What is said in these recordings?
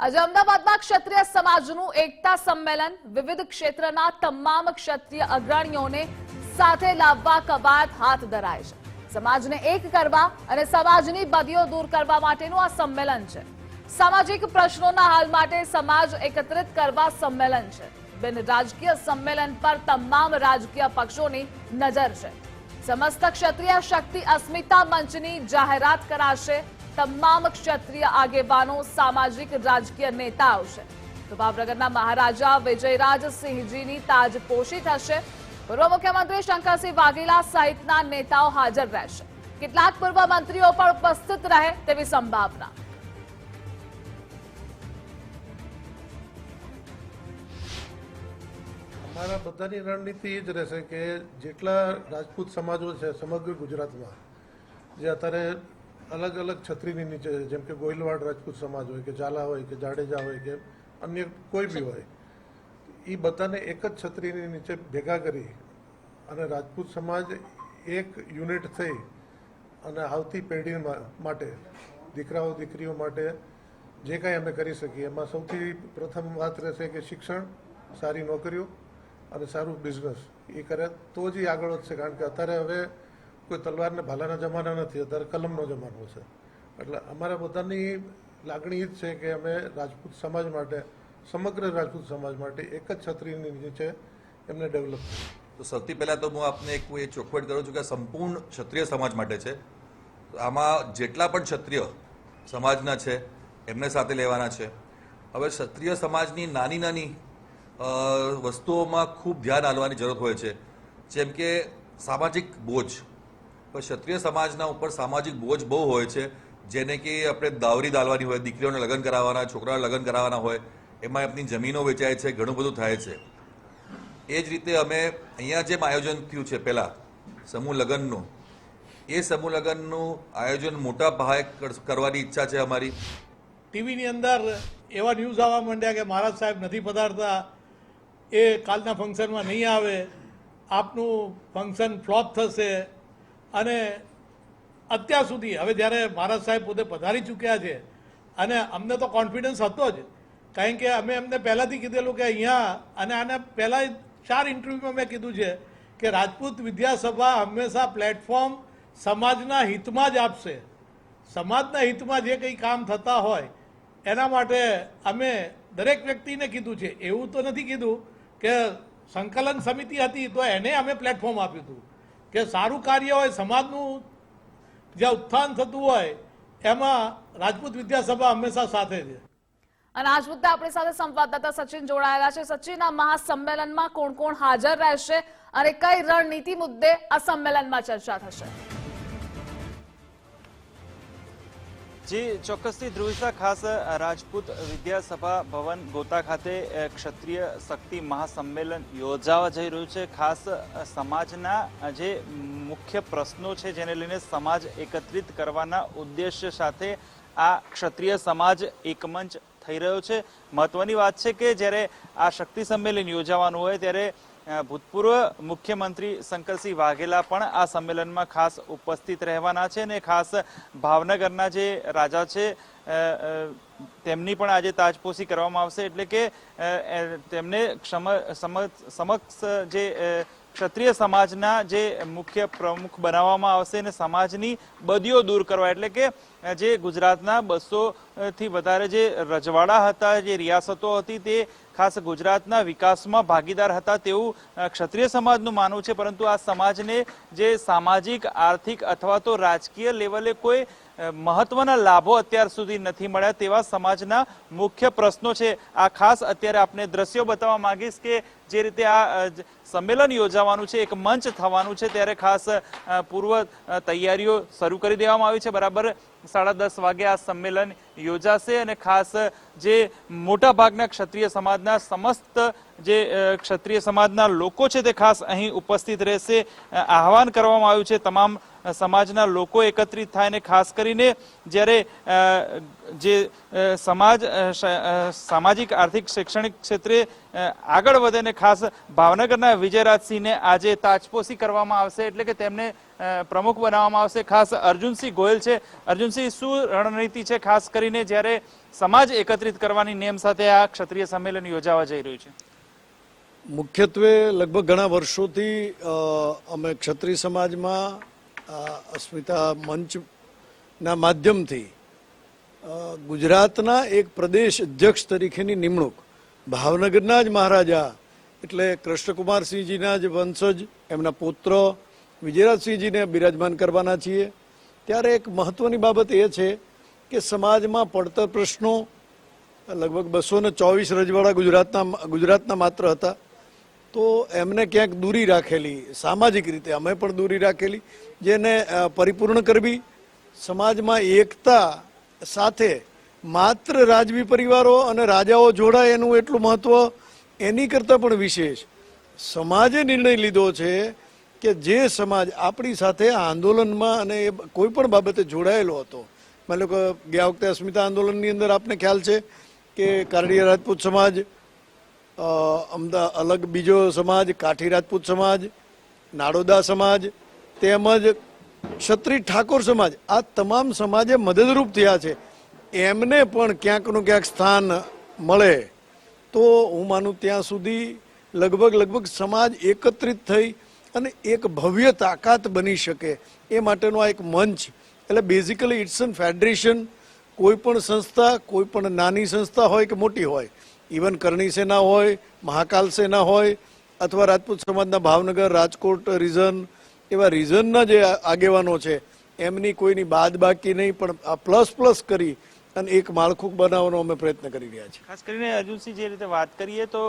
આજે અમદાવાદમાં ક્ષત્રિય સમાજનું એકતા સંમેલન. વિવિધ ક્ષેત્રના તમામ ક્ષત્રિય અગ્રણીઓને સાથે લાવવા કવાયત હાથ ધરાય છે. સમાજને એક કરવા અને સમાજની બદીઓ દૂર કરવા માટેનું આ સંમેલન છે. સામાજિક પ્રશ્નોના હલ માટે સમાજ એકત્રિત કરવા સંમેલન છે. બિન રાજકીય સંમેલન પર તમામ રાજકીય પક્ષોની નજર છે. સમસ્ત ક્ષત્રિય શક્તિ અસ્મિતા મંચની જાહેરાત કરાશે. તમામ ક્ષત્રિય આગેવાનો સામાજિક રાજકીય નેતા આવશે તો ભાવનગરના મહારાજા વિજયરાજસિંહજીની તાજપોશી થશે. પૂર્વ મુખ્યમંત્રી શંકરસિંહ વાઘેલા સહિતના નેતાઓ હાજર રહેશે. કેટલાક પૂર્વ મંત્રીઓ પણ ઉપસ્થિત રહે તેવી સંભાવના. અમારા બધાની રણનીતિ એ જ રહેશે કે જેટલા રાજપૂત સમાજો છે સમગ્ર ગુજરાતમાં, જે અત્યારે અલગ અલગ છત્રીની નીચે, જેમ કે ગોયલવાડ રાજપૂત સમાજ હોય કે ઝાલા હોય કે જાડેજા હોય કે અન્ય કોઈ બી હોય એ બધાને એક જ છત્રીની નીચે ભેગા કરી અને રાજપૂત સમાજ એક યુનિટ થઈ અને આવતી પેઢી માટે, દીકરાઓ, દીકરીઓ માટે જે કાંઈ અમે કરી શકીએ, એમાં સૌથી પ્રથમ વાત રહેશે કે શિક્ષણ, સારી નોકરીઓ અને સારું બિઝનેસ એ કરે તો જ આગળ વધશે, કારણ કે અત્યારે હવે કોઈ તલવારને ભાલાના જમાના નથી, અત્યારે કલમનો જમાનો છે. એટલે અમારા બધાની લાગણી જ છે કે અમે રાજપૂત સમાજ માટે, સમગ્ર રાજપૂત સમાજ માટે એક જ છત્રીની છે એમને ડેવલપ તો સૌથી પહેલાં તો હું આપને એક એ ચોખવટ કરું છું કે સંપૂર્ણ ક્ષત્રિય સમાજ માટે છે. આમાં જેટલા પણ ક્ષત્રિય સમાજના છે, એમને સાથે લેવાના છે. હવે ક્ષત્રિય સમાજની નાની નાની વસ્તુઓમાં ખૂબ ધ્યાન આપવાની જરૂર હોય છે. જેમ કે સામાજિક બોજ. પણ ક્ષત્રિય સમાજના ઉપર સામાજિક બોજ બહુ હોય છે, જેને કે આપણે દાવરી દાલવાની હોય, દીકરીઓને લગ્ન કરાવવાના, છોકરાઓને લગ્ન કરાવવાના હોય, એમાં આપની જમીનો વેચાય છે, ઘણું બધું થાય છે. એ જ રીતે અમે અહીંયા જેમ આયોજન થયું છે પહેલાં, સમૂહ લગ્નનું, એ સમૂહ લગ્નનું આયોજન મોટા પાયે કરવાની ઈચ્છા છે અમારી. ટીવીની અંદર એવા ન્યૂઝ આવવા માંડ્યા કે મહારાજ સાહેબ નથી પધારતા, એ કાલના ફંક્શનમાં નહીં આવે, આપનું ફંક્શન ફ્લોપ થશે અને અત્યાર સુધી, હવે જ્યારે મહારાજ સાહેબ પોતે પધારી ચૂક્યા છે, અને અમને તો કોન્ફિડન્સ હતો જ. કારણ કે અમે એમને પહેલાંથી કીધેલું કે અહીંયા, અને આને પહેલાં ચાર ઇન્ટરવ્યૂમાં મેં કીધું છે કે રાજપૂત વિદ્યાસભા હંમેશા પ્લેટફોર્મ સમાજના હિતમાં જ આપશે. સમાજના હિતમાં જે કંઈ કામ થતા હોય, એના માટે અમે દરેક વ્યક્તિને કીધું છે. એવું તો નથી કીધું કે સંકલન સમિતિ હતી, તો એને અમે પ્લેટફોર્મ આપ્યું હતું. કે સારું કાર્ય હોય, સમાજનું જે ઉત્થાન થતું હોય, એમાં રાજપૂત વિદ્યાસભા હંમેશા સાથે છે. અને આજ મુદ્દે આપણી સાથે સંવાદદાતા સચિન જોડાયેલા છે. સચિન આ મહાસંમેલનમાં કોણ કોણ હાજર રહેશે અને કઈ રણનીતિ મુદ્દે આ સંમેલનમાં ચર્ચા થશે? જી, ચોક્કસથી ધ્રુવિસા ખાસ રાજપૂત વિદ્યાસભા ભવન ગોતા ખાતે ક્ષત્રિય શક્તિ મહાસંમેલન યોજાવા જઈ રહ્યું છે. ખાસ સમાજના જે મુખ્ય પ્રશ્નો છે જેને લઈને સમાજ એકત્રિત કરવાના ઉદ્દેશ્ય સાથે આ ક્ષત્રિય સમાજ એકમંચ થઈ રહ્યો છે. મહત્વની વાત છે કે જ્યારે આ શક્તિ સંમેલન યોજાવાનું હોય ત્યારે ભૂતપૂર્વ મુખ્યમંત્રી શંકરસિંહ વાઘેલા પણ આ સંમેલનમાં ખાસ ઉપસ્થિત રહેવાના છે અને ખાસ ભાવનગરના જે રાજા છે તેમની પણ આજે તાજપોશી કરવામાં આવશે. એટલે કે તેમને સમક્ષ જે ક્ષત્રિય સમાજના જે મુખ્ય પ્રમુખ બનાવવામાં આવશે અને સમાજની બદીઓ દૂર કરવા, એટલે કે જે ગુજરાતના બસો થી વધારે જે રજવાડા હતા, જે રિયાસતો હતી, તે ખાસ ગુજરાતના વિકાસમાં ભાગીદાર હતા તેવું ક્ષત્રિય સમાજનું માનવું છે. પરંતુ આ સમાજને જે સામાજિક, આર્થિક અથવા તો રાજકીય લેવલે કોઈ મહત્વના લાભો અત્યાર સુધી નથી મળ્યા તેવા સમાજના મુખ્ય પ્રશ્નો છે. આ ખાસ અત્યારે આપને દ્રશ્યો બતાવવા માંગીશ કે જે રીતે આ સંમેલન યોજાવાનું છે, એક મંચ થવાનું છે, ત્યારે ખાસ પૂર્વ તૈયારીઓ શરૂ કરી દેવામાં આવી છે. બરાબર સાડા દસ વાગે આ સંમેલન યોજાશે અને ખાસ જે મોટા ભાગના ક્ષત્રિય સમાજના સમસ્ત જે ક્ષત્રિય સમાજના લોકો છે તે ખાસ અહીં ઉપસ્થિત રહેશે. આહવાન કરવામાં આવ્યું છે. તમામ સમાજના લોકો એકત્રિત થાય અને ખાસ કરીને જ્યારે જે સમાજ સામાજિક, આર્થિક, શૈક્ષણિક ક્ષેત્રે આગળ વધે ને ખાસ ભાવનગરના વિજયરાજસિંહને આજે તાજપોશી કરવામાં આવશે એટલે કે તેમને પ્રમુખ બનાવવામાં આવશે. ખાસ અર્જુનસિંહ ગોયલ છે. અર્જુનસિંહ, શું રણનીતિ છે ખાસ કરીને જ્યારે સમાજ એકત્રિત કરવાની નેમ સાથે આ ક્ષત્રિય સંમેલન યોજાવા જઈ રહ્યું છે? મુખ્યત્વે લગભગ ઘણા વર્ષોથી અમે ક્ષત્રિય સમાજમાં અસ્મિતા મંચના માધ્યમથી ગુજરાતના એક પ્રદેશ અધ્યક્ષ તરીકેની નિમણૂક. ભાવનગરના જ મહારાજા, એટલે કૃષ્ણકુમારસિંહજીના જ વંશજ, એમના પુત્ર, વિજયરાજસિંહજીને બિરાજમાન કરવાના છીએ. ત્યારે એક મહત્વની બાબત એ છે કે સમાજમાં પડતર પ્રશ્નો, લગભગ બસો ને ચોવીસ રજવાડા ગુજરાતના ગુજરાતના માત્ર હતા. તો એમને ક્યાંક દૂરી રાખેલી, સામાજિક રીતે અમે પણ દૂરી રાખેલી, જેને પરિપૂર્ણ કરવી, સમાજમાં એકતા સાથે માત્ર રાજવી પરિવારો અને રાજાઓ જોડાય એનું એટલું મહત્વ એની કરતાં પણ વિશેષ. સમાજે નિર્ણય લીધો છે કે જે સમાજ આપણી સાથે આંદોલનમાં અને એ કોઈ પણ બાબતે જોડાયેલો હતો. માની લો કે ગયા વખતે અસ્મિતા આંદોલનની અંદર આપને ખ્યાલ છે કે કારડિયા રાજપૂત સમાજ અમદાવાદ અમદા, અલગ બીજો સમાજ, કાઠી રાજપૂત સમાજ, નાડોદા સમાજ, તેમજ ક્ષત્રિય ઠાકોર સમાજ, આ તમામ સમાજે મદદરૂપ થયા છે. એમને પણ ક્યાંકનું ક્યાંક સ્થાન મળે. તો હું માનું ત્યાં સુધી લગભગ લગભગ સમાજ એકત્રિત થઈ અને એક ભવ્ય તાકાત બની શકે. એ માટેનો આ એક મંચ. એટલે બેઝિકલી ઇટ્સ એન ફેડરેશન કોઈ પણ સંસ્થા, કોઈ પણ નાની સંસ્થા હોય કે મોટી હોય. ઇવન કરણી સેના હોય, મહાકાલ સેના હોય, અથવા રાજપૂત સમાજના ભાવનગર, રાજકોટ, રીઝન એવા રીઝનના જે આગેવાનો છે, એમની કોઈની બાદ બાકી નહીં, પણ આ પ્લસ પ્લસ કરી અને એક માળખું બનાવવાનો અમે પ્રયત્ન કરી રહ્યા છીએ. ખાસ કરીને અર્જુનસિંહ જે રીતે વાત કરીએ તો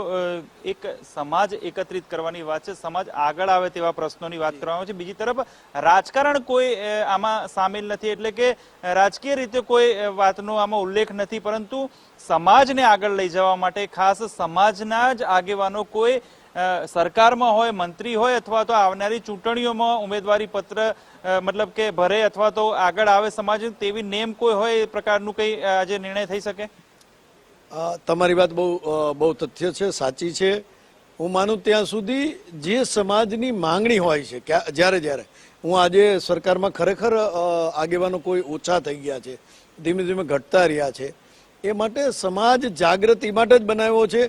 એક સમાજ એકત્રિત કરવાની વાત છે, સમાજ આગળ આવે તેવા પ્રશ્નોની વાત કરવામાં છે. બીજી તરફ, રાજકારણ કોઈ આમાં સામેલ નથી, એટલે કે રાજકીય રીતે કોઈ વાતનો આમાં ઉલ્લેખ નથી, પરંતુ સમાજને આગળ લઈ જવા માટે ખાસ સમાજના જ આગેવાનો કોઈ સરકારમાં હોય, મંત્રી હોય અથવા તો આવનારી ચૂંટણીઓમાં ઉમેદવારી પત્ર મતલબ કે ભરે અથવા તો આગળ આવે સમાજ તેવી નેમ કોઈ હોય એ પ્રકારનું કઈ આજે નિર્ણય થઈ શકે? તમારી વાત બહુ બહુ તથ્ય છે, સાચી છે. હું માનું ત્યાં સુધી જે સમાજની માંગણી હોય છે જ્યારે જ્યારે. હું આજે સરકારમાં ખરેખર આગેવાનો કોઈ ઓછા થઈ ગયા છે, ધીમે ધીમે ઘટતા રહ્યા છે. એ માટે સમાજ જાગૃતિ માટે જ બનાવ્યો છે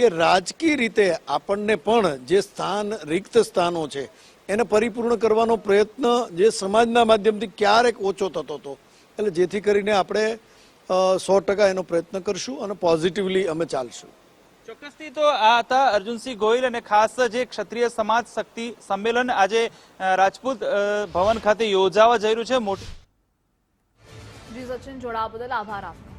કે રાજકીય રીતે આપણને પણ જે સ્થાન રિક્ત સ્થાનો છે એને પરિપૂર્ણ કરવાનો પ્રયત્ન જે સમાજના માધ્યમથી ક્યારેક ઓછો થતો હતો. એટલે જેથી કરીને આપણે સો ટકા એનો પ્રયત્ન કરશું અને પોઝિટિવલી અમે ચાલશું. ચોક્કસથી તો આ હતા અર્જુનસિંહ ગોહિલ અને ખાસ જે ક્ષત્રિય સમાજ શક્તિ સંમેલન આજે રાજપૂત ભવન ખાતે યોજાવા જઈ રહ્યું છે. મોટું જી સચિન જોડાવા બદલ આભાર આપનો.